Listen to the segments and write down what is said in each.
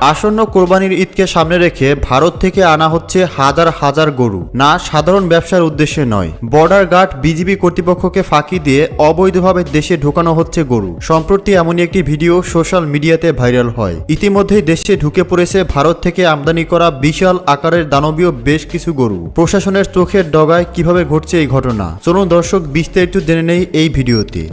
আসন্ন কোরবানির ঈদকে সামনে রেখে ভারত থেকে আনা হচ্ছে হাজার হাজার গরু। না, সাধারণ ব্যবসার উদ্দেশ্যে নয়। বর্ডার গার্ড বিজিবি কর্তৃপক্ষকে ফাঁকি দিয়ে অবৈধভাবে দেশে ঢোকানো হচ্ছে গরু। সম্প্রতি এমনই একটি ভিডিও সোশ্যাল মিডিয়াতে ভাইরাল হয়। ইতিমধ্যেই দেশে ঢুকে পড়েছে ভারত থেকে আমদানি করা বিশাল আকারের দানবীয় বেশ কিছু গরু। প্রশাসনের চোখের ডগায় কীভাবে ঘটছে এই ঘটনা? চলুন দর্শক বিস্তারিত জেনে নেই এই ভিডিওতে।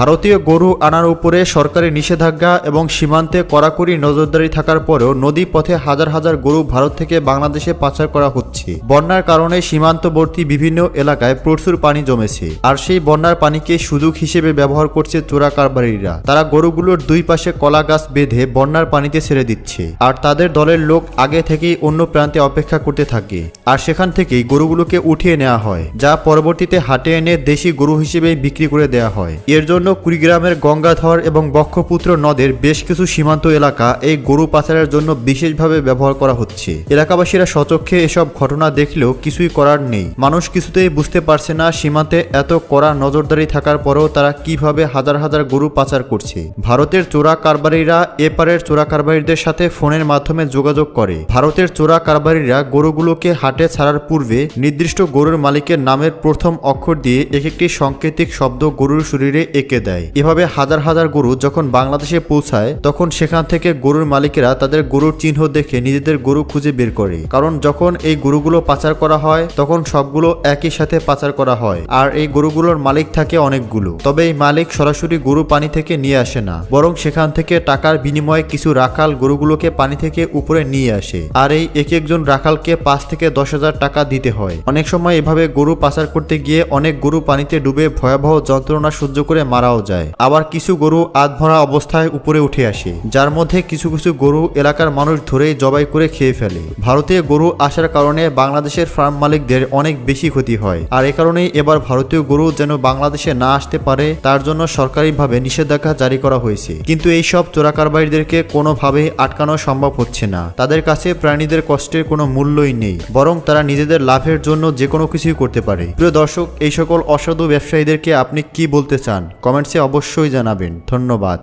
ভারতীয় গরু আনার উপরে সরকারি নিষেধাজ্ঞা এবং সীমান্তে কড়াকড়ি নজরদারি থাকার পরেও নদী পথে হাজার হাজার গরু ভারত থেকে বাংলাদেশে পাচার করা হচ্ছে। বন্যার কারণে সীমান্তবর্তী বিভিন্ন এলাকায় প্রচুর পানি জমেছে। আর সেই বন্যার পানিকে সুযোগ হিসেবে ব্যবহার করছে চোরা কারবারিরা। তারা গরুগুলোর দুই পাশে কলা গাছ বেঁধে বন্যার পানিতে ছেড়ে দিচ্ছে। আর তাদের দলের লোক আগে থেকেই অন্য প্রান্তে অপেক্ষা করতে থাকে। আর সেখান থেকেই গরুগুলোকে উঠিয়ে নেওয়া হয়, যা পরবর্তীতে হাটে এনে দেশি গরু হিসেবে বিক্রি করে দেওয়া হয়। এর জন্য কুড়িগ্রামের গঙ্গাধর এবং বক্ষপুত্র নদের বেশ কিছু সীমান্ত এলাকা এই গরু পাচারের জন্য বিশেষভাবে ব্যবহার করা হচ্ছে। এলাকাবাসীরা সচক্ষে এসব ঘটনা দেখলেও কিছুই করার নেই। মানুষ কিছুতেই বুঝতে পারছে না সীমান্তে এত কড়া নজরদারি থাকার পরেও তারা কীভাবে হাজার হাজার গরু পাচার করছে। ভারতের চোরা কারবারিরা এপারের চোরা কারবারিদের সাথে ফোনের মাধ্যমে যোগাযোগ করে। ভারতের চোরা কারবারিরা গরুগুলোকে হাটে ছাড়ার পূর্বে নির্দিষ্ট গরুর মালিকের নামের প্রথম অক্ষর দিয়ে এক একটি সাংকেতিক শব্দ গরুর শরীরে এঁকে দেয়। এভাবে হাজার হাজার গরু যখন বাংলাদেশে পৌঁছায়, তখন সেখান থেকে গরুর মালিকেরা তাদের গরুর চিহ্ন দেখে নিজেদের গরু খুঁজে বের করে। কারণ যখন এই গরুগুলো পাচার করা হয়, তখন সবগুলো একই সাথে পাচার করা হয়। আর এই গরুগুলোর মালিক থাকে অনেকগুলো। তবে এই মালিক সরাসরি গরু পানি থেকে নিয়ে আসে না। বরং সেখান থেকে টাকার বিনিময়ে কিছু রাখাল গরুগুলোকে পানি থেকে উপরে নিয়ে আসে। আর এই এক একজন রাখালকে পাঁচ থেকে দশ হাজার টাকা দিতে হয়। অনেক সময় এভাবে গরু পাচার করতে গিয়ে অনেক গরু পানিতে ডুবে ভয়াবহ যন্ত্রণা সহ্য করে মারাও যায়। আবার কিছু গরু আধভরা অবস্থায় উপরে উঠে আসে, যার মধ্যে কিছু কিছু গরু এলাকার মানুষ ধরেই জবাই করে খেয়ে ফেলে। ভারতে গরু আসার কারণে বাংলাদেশের ফার্ম মালিকদের অনেক বেশি ক্ষতি হয়। আর এ কারণেই এবার ভারতীয় গরু যেন বাংলাদেশে না আসতে পারে, তার জন্য সরকারিভাবে নিষেধাজ্ঞা জারি করা হয়েছে। কিন্তু এই সব চোরাকারবারীদেরকে কোনোভাবেই আটকানো সম্ভব হচ্ছে না। তাদের কাছে প্রাণীদের কষ্টের কোনো মূল্যই নেই, বরং তারা নিজেদের লাভের জন্য যে কোনো কিছুই করতে পারে। প্রিয় দর্শক, এই সকল অসাধু ব্যবসায়ীদেরকে আপনি কি বলতে চান? কমেন্টসে অবশ্যই জানাবেন। ধন্যবাদ।